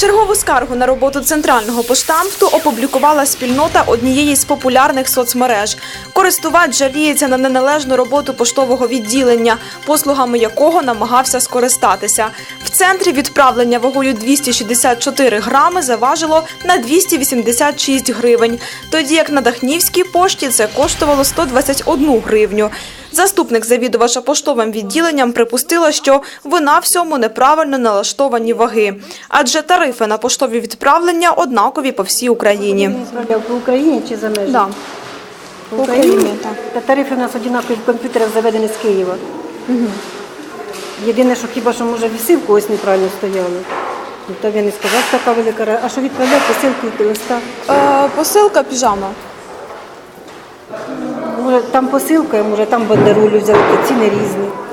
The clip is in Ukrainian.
Чергову скаргу на роботу центрального поштамту опублікувала спільнота однієї з популярних соцмереж. Користувач жаліється на неналежну роботу поштового відділення, послугами якого намагався скористатися. В центрі відправлення вагою 264 грами заважило на 286 гривень, тоді як на Дахнівській пошті це коштувало 121 гривню. Заступник завідувача поштовим відділенням припустила, що вина всьому неправильно налаштовані ваги, адже тарифи на поштові відправлення однакові по всій Україні. По Україні чи за межі? Да. По Україні. Так. Та тарифи у нас однакові в комп'ютерах заведені з Києва. Єдине, що хіба що може вісилку ось неправильно стояли. Ну, Та він і сказав, така велика А що відправляв посилку і листа? Е, посилка піжама. Там посилка, може там бандеролю взяли, ціни різні.